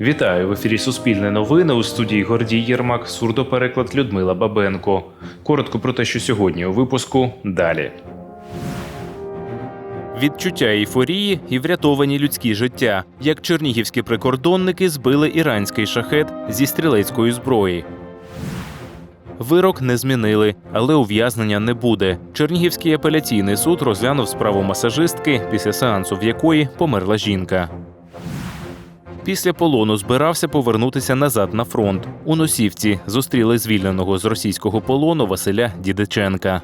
Вітаю в ефірі Суспільне новини у студії Гордій Єрмак, сурдопереклад Людмила Бабенко. Коротко про те, що сьогодні у випуску далі. Відчуття ейфорії і врятовані людські життя, як чернігівські прикордонники збили іранський шахет зі стрілецької зброї. Вирок не змінили, але ув'язнення не буде. Чернігівський апеляційний суд розглянув справу масажистки, після сеансу в якої померла жінка. Після полону збирався повернутися назад на фронт. У Носівці зустріли звільненого з російського полону Василя Дідиченка.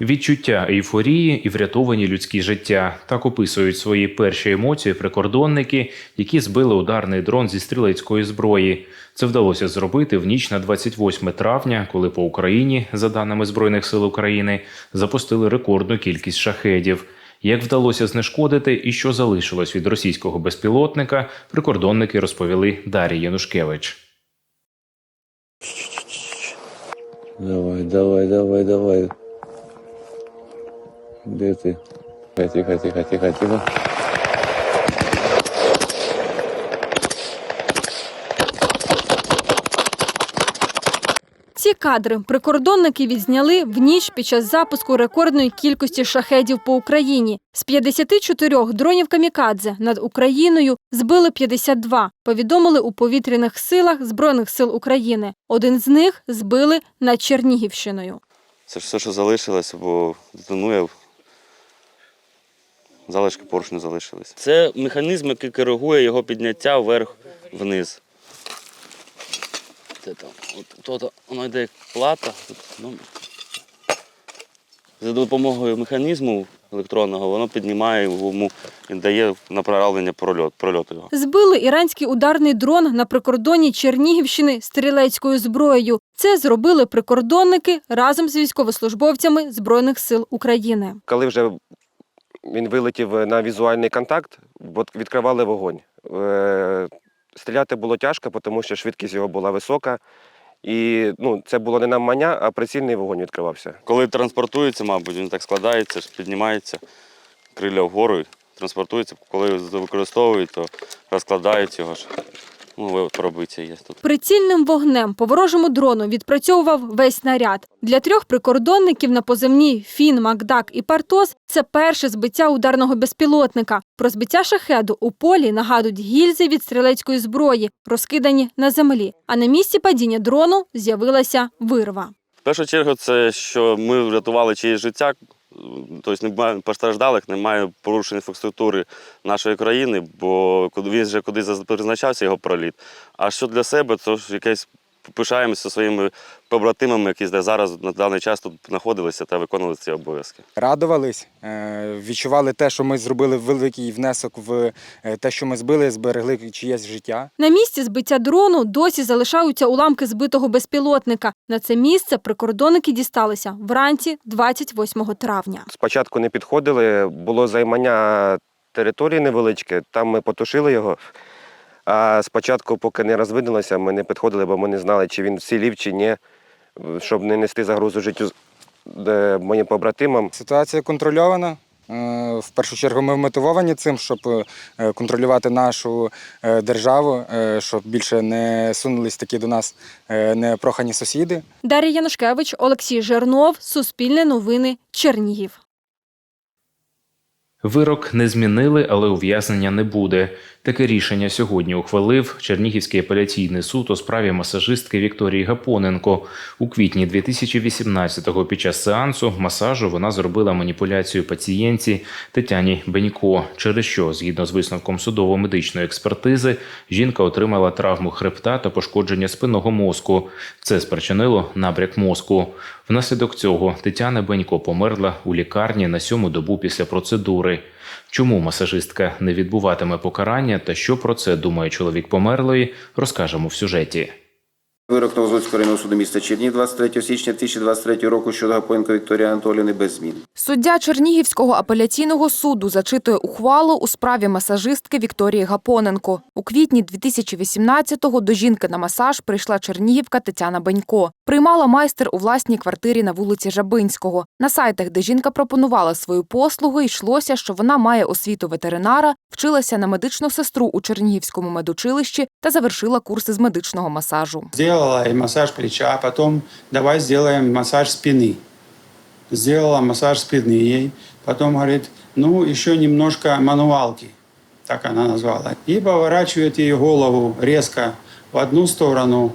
Відчуття ейфорії і врятовані людські життя так описують свої перші емоції прикордонники, які збили ударний дрон зі стрілецької зброї. Це вдалося зробити в ніч на 28 травня, коли по Україні, за даними збройних сил України, запустили рекордну кількість шахедів. Як вдалося знешкодити і що залишилось від російського безпілотника, прикордонники розповіли Дарі Янушкевич. Давай, давай, давай, давай. Де ти? Тихо, тихо, тихо, тихо, Ці кадри прикордонники відзняли в ніч під час запуску рекордної кількості шахедів по Україні. З 54 дронів камікадзе над Україною збили 52, повідомили у повітряних силах Збройних сил України. Один з них збили над Чернігівщиною. Це ж все, що залишилося, бо детонує. Залишки поршню залишились. Це механізм, який коригує його підняття вверх-вниз. Це там, от, тут воно йде як плата. Тут, ну, за допомогою механізму електронного воно піднімає йому і дає направлення прольот, прольоту його. Збили іранський ударний дрон на прикордонні Чернігівщини стрілецькою зброєю. Це зробили прикордонники разом з військовослужбовцями Збройних сил України. коли вже він вилетів на візуальний контакт, от відкривали вогонь. Стріляти було тяжко, тому що швидкість його була висока. І ну, це було не навмання, а прицільний вогонь відкривався. Коли транспортується, мабуть, він так складається, піднімається, криля вгору, транспортується. Коли використовують, то розкладають його. Ну, пробиття є тут. Прицільним вогнем по ворожому дрону відпрацьовував весь снаряд. Для трьох прикордонників на поземні Фін, Макдак і Партос це перше збиття ударного безпілотника. Про збиття шахеду у полі нагадують гільзи від стрілецької зброї, розкидані на землі. А на місці падіння дрону з'явилася вирва. В першу чергу, це що ми врятували чиєсь життя, тобто немає постраждалих, немає порушень інфраструктури нашої країни, бо він вже кудись призначався його проліт. А що для себе, то якесь пишаємося своїми побратимами, які де зараз на даний час тут знаходилися та виконували ці обов'язки. радувались, е, відчували те, що ми зробили великий внесок в е, те, що ми збили, зберегли чиєсь життя. На місці збиття дрону досі залишаються уламки збитого безпілотника. На це місце прикордонники дісталися вранці 28 травня. Спочатку не підходили, було займання території невеличке, там ми потушили його. А спочатку, поки не розвидалося, ми не підходили, бо ми не знали, чи він вцілів, чи ні, щоб не нести загрозу життю моїм побратимам. Ситуація контрольована. Е, В першу чергу ми мотивовані цим, щоб е, контролювати нашу е, державу, щоб більше не сунулись такі до нас непрохані сусіди. Дар'я Янушкевич, Олексій Жернов, Суспільне новини, Чернігів. Вирок не змінили, але ув'язнення не буде. Таке рішення сьогодні ухвалив Чернігівський апеляційний суд у справі масажистки Вікторії Гапоненко. У квітні 2018-го під час сеансу масажу вона зробила маніпуляцію пацієнтці Тетяні Бенько, через що, згідно з висновком судово-медичної експертизи, жінка отримала травму хребта та пошкодження спинного мозку. Це спричинило набряк мозку. Внаслідок цього Тетяна Бенько померла у лікарні на сьому добу після процедури. Чому масажистка не відбуватиме покарання та що про це думає чоловік померлої, розкажемо в сюжеті. Вирок Новозовського районного суду міста Чернігів 23 січня 2023 року щодо Гапоненко Вікторії Анатоліївни без змін. Суддя Чернігівського апеляційного суду зачитує ухвалу у справі масажистки Вікторії Гапоненко. У квітні 2018-го до жінки на масаж прийшла чернігівка Тетяна Бенько. Приймала майстер у власній квартирі на вулиці Жабинського. На сайтах, де жінка пропонувала свою послугу, йшлося, що вона має освіту ветеринара, вчилася на медичну сестру у Чернігівському медучилищі та завершила курси з медичного масажу. Сделала и массаж плеча, а потом давай сделаем массаж спины. Сделала массаж спины ей, потом говорит, ну еще немножко мануалки, так она назвала. И поворачивает ей голову резко в одну сторону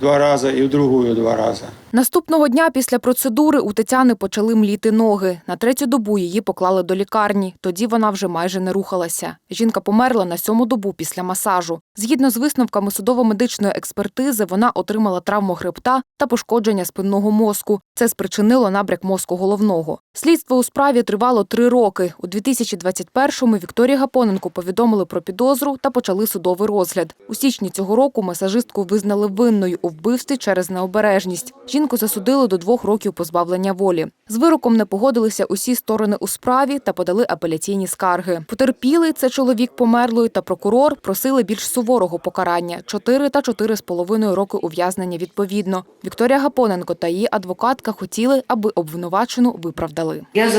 два раза и в другую два раза. Наступного дня після процедури у Тетяни почали мліти ноги. На третю добу її поклали до лікарні. Тоді вона вже майже не рухалася. Жінка померла на сьому добу після масажу. Згідно з висновками судово-медичної експертизи, вона отримала травму хребта та пошкодження спинного мозку. Це спричинило набряк мозку головного. Слідство у справі тривало три роки. У 2021-му Вікторії Гапоненко повідомили про підозру та почали судовий розгляд. У січні цього року масажистку визнали винною у вбивстві через необережність. Жінку засудили до двох років позбавлення волі. З вироком не погодилися усі сторони у справі та подали апеляційні скарги. Потерпілий це чоловік померлої та прокурор просили більш суворого покарання 4 та 4,5 роки ув'язнення відповідно. Вікторія Гапоненко та її адвокатка хотіли, аби обвинувачену виправдали. Я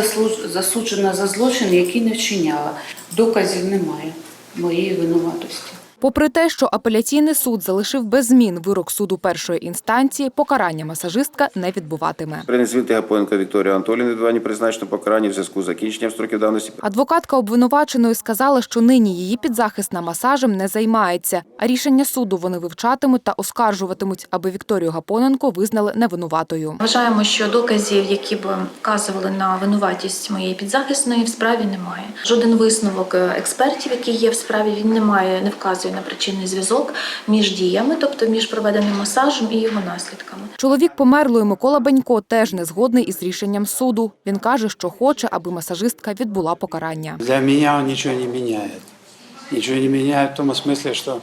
засуджена за злочин, який не вчиняла. Доказів немає моєї винуватості. Попри те, що апеляційний суд залишив без змін вирок суду першої інстанції, покарання масажистка не відбуватиме. Перезвільти Гапоненко Вікторію Анатоліївну відбування призначено покарання в зв'язку з закінченням строків давності Адвокатка обвинуваченої сказала, що нині її підзахисна масажем не займається, а рішення суду вони вивчатимуть та оскаржуватимуть, аби Вікторію Гапоненко визнали невинуватою. Вважаємо, що доказів, які б вказували на винуватість моєї підзахисної, в справі немає. Жоден висновок е, експертів, який є в справі, він не має, не вказує на причинний зв'язок між діями, тобто між проведеним масажем і його наслідками. Чоловік померлої Микола Бенько теж не згодний із рішенням суду. Він каже, що хоче, аби масажистка відбула покарання. Для меня он ничего не меняет. Ничего не меняет в том смысле, что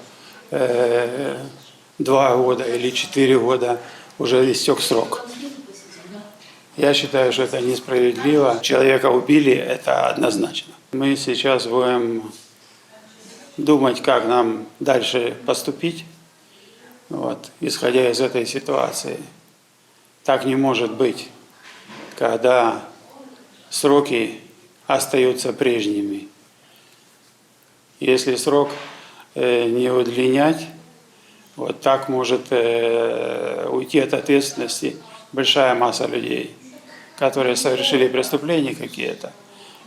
э, два года или четыре года уже истек срок. Я считаю, что это несправедливо. Человека убили, это однозначно. Мы сейчас будем думать, как нам дальше поступить, вот, исходя из этой ситуации. Так не может быть, когда сроки остаются прежними. Если срок э, не удлинять, вот так может э, уйти от ответственности большая масса людей, которые совершили преступления какие-то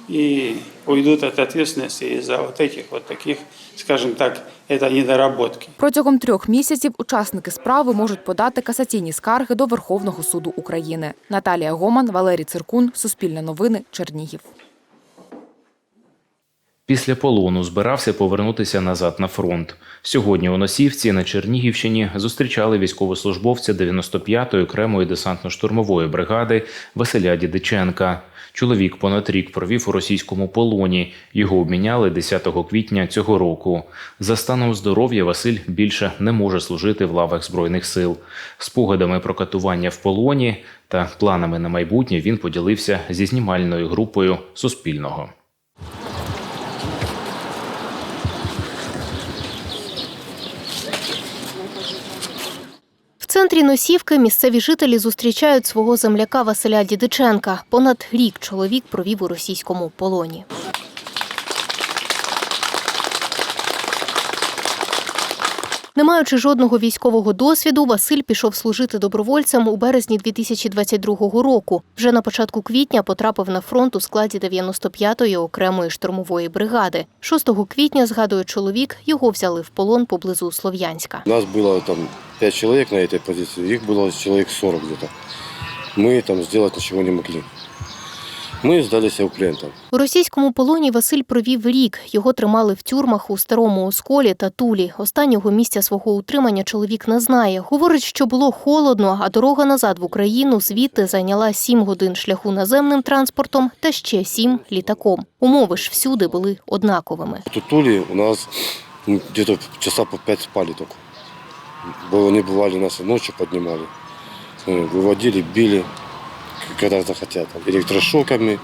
и уйдут от ответственности из-за вот этих вот таких, скажем так, это недоработки. Протягом трьох місяців учасники справи можуть подати касаційні скарги до Верховного суду України. Наталія Гоман, Валерій Циркун, Суспільне новини, Чернігів. Після полону збирався повернутися назад на фронт. Сьогодні у Носівці на Чернігівщині зустрічали військовослужбовця 95-ї окремої десантно-штурмової бригади Василя Дідиченка. Чоловік понад рік провів у російському полоні. Його обміняли 10 квітня цього року. За станом здоров'я Василь більше не може служити в лавах збройних сил. Спогадами про катування в полоні та планами на майбутнє він поділився зі знімальною групою Суспільного. Центрі Носівки місцеві жителі зустрічають свого земляка Василя Дідиченка. Понад рік чоловік провів у російському полоні. Не маючи жодного військового досвіду, Василь пішов служити добровольцем у березні 2022 року. Вже на початку квітня потрапив на фронт у складі 95-ї окремої штурмової бригади. 6 квітня, згадує чоловік, його взяли в полон поблизу Слов'янська. Нас было там 5 человек на этой позиции, их было человек 40 где-то. Мы там сделать ничего не могли. Мы сдались в плен там. У російському полоні Василь провів рік. Його тримали в тюрмах у старому осколі та тулі. Останнього місця свого утримання чоловік не знає. Говорить, що було холодно, а дорога назад в Україну звідти зайняла сім годин шляху наземним транспортом та ще сім літаком. Умови ж всюди були однаковими. Тут Тули у нас ну, где-то часа по 5 спали только. Бо они бывали нас и ночью поднимали. Э, Выводили, били, к- когда захотят. Там, электрошоками,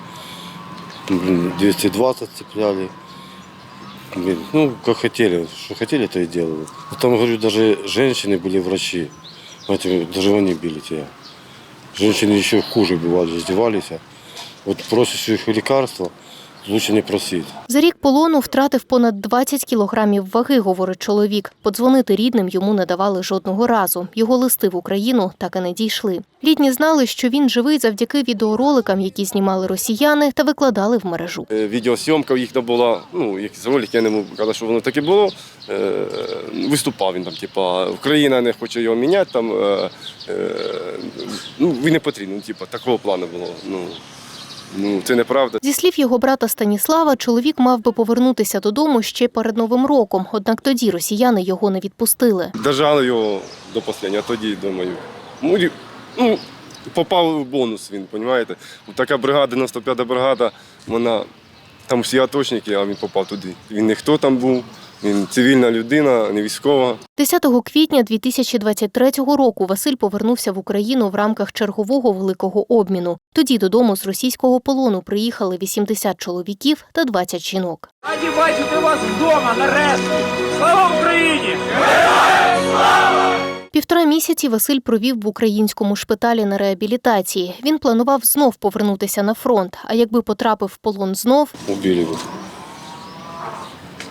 блин, 220 цепляли. Блин, ну, как хотели, что хотели, то и делали. Ну, Там, говорю, даже женщины были врачи. Знаете, даже они били тебя. Женщины еще хуже бывали, издевались. Вот просишь их лекарства, не просить. За рік полону втратив понад 20 кілограмів ваги, говорить чоловік. Подзвонити рідним йому не давали жодного разу. Його листи в Україну так і не дійшли. Рідні знали, що він живий завдяки відеороликам, які знімали росіяни та викладали в мережу. Е, Відеосйомка їхня була, ну, якісь ролики, я не можу казати, що воно таке було. Е, Виступав він там, типа, Україна не хоче його міняти, там, е, ну, він не потрібен, типа, такого плану було. Ну, ну, це неправда. Зі слів його брата Станіслава, чоловік мав би повернутися додому ще перед новим роком. Однак тоді росіяни його не відпустили. Держали його до останнього, а тоді, думаю, ну, ну, попав в бонус він, розумієте? Така бригада, 95-та бригада, вона, там всі аточники, а він попав туди. Він не хто там був, він цивільна людина, не військова. 10 квітня 2023 року Василь повернувся в Україну в рамках чергового великого обміну. Тоді додому з російського полону приїхали 80 чоловіків та 20 жінок. Раді бачити вас вдома нарешті! Слава Україні! Півтора місяці Василь провів в українському шпиталі на реабілітації. Він планував знов повернутися на фронт. А якби потрапив в полон знов, Убили бы.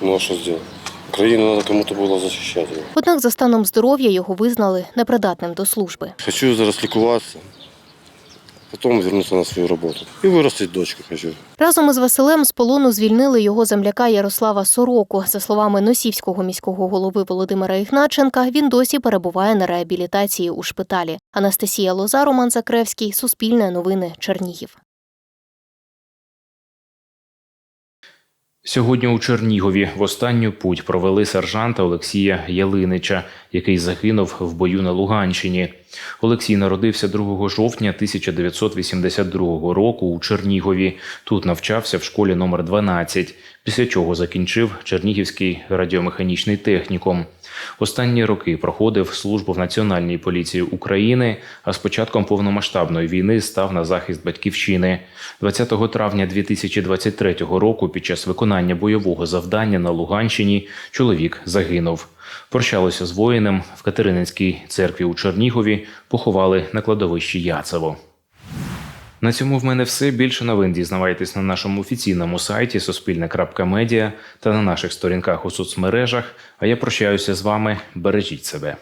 Ну а что сделать? Украину надо кому-то было защищать. её. однак за станом здоров'я його визнали непридатним до служби. Хочу зараз лікуватися, потім вернутися на свою роботу. І виростити дочку хочу. Разом із Василем з полону звільнили його земляка Ярослава Сороку. За словами Носівського міського голови Володимира Ігначенка, він досі перебуває на реабілітації у шпиталі. Анастасія Лоза, Роман Закревський, Суспільне новини, Чернігів. Сьогодні у Чернігові в останню путь провели сержанта Олексія Ялинича, який загинув в бою на Луганщині. Олексій народився 2 жовтня 1982 року у Чернігові. Тут навчався в школі номер 12, після чого закінчив Чернігівський радіомеханічний технікум. Останні роки проходив службу в Національній поліції України, а з початком повномасштабної війни став на захист батьківщини. 20 травня 2023 року під час виконання бойового завдання на Луганщині чоловік загинув. Прощалося з воїном в Катерининській церкві у Чернігові, поховали на кладовищі Яцево. На цьому в мене все. Більше новин дізнавайтесь на нашому офіційному сайті Суспільне.Медіа та на наших сторінках у соцмережах. А я прощаюся з вами. Бережіть себе.